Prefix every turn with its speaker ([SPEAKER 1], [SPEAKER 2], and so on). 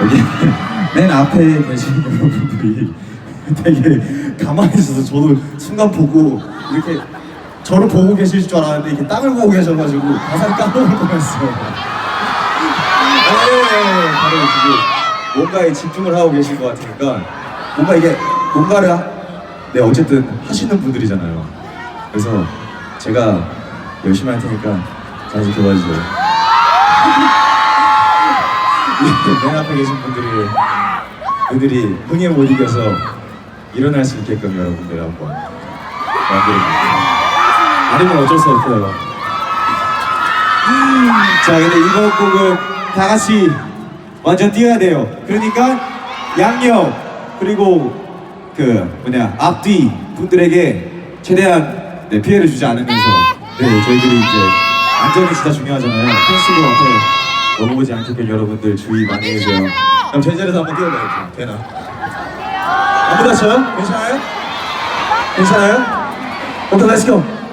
[SPEAKER 1] 여기 맨 앞에 계신 여러분들이 되게 가만히 있어서 저도 순간 보고 이렇게 저를 보고 계실 줄 알았는데 이렇게 땅을 보고 계셔가지고 가사를 까먹을 뻔했어요. 네, 바로 지금 뭔가에 집중을 하고 계신 것 같으니까 뭔가 이게 뭔가를 하- 네 어쨌든 하시는 분들이잖아요. 그래서 제가 열심히 할 테니까 잘 지켜봐 주세요. 이 맨 앞에 계신 분들이 그들이 흥에 못 이겨서 일어날 수 있게끔 여러분들 한번 만들어주세요. 아니면 어쩔 수 없어요.
[SPEAKER 2] 자, 근데 이번 곡은 다 같이 완전 뛰어야 돼요. 그러니까 양옆 그리고 그 뭐냐 앞뒤 분들에게 최대한 네, 피해를 주지 않으면서 네 저희들이 이제 안전이 진짜 중요하잖아요. 펜스로 앞에 넘어오지 않게끔 여러분들 주의 많이 해주세요.
[SPEAKER 1] 그럼 저희 자리에서 한번 뛰어봐요. 되나? 안 부딪혀요? 괜찮아요? 괜찮아요? 오케이, 렛츠고.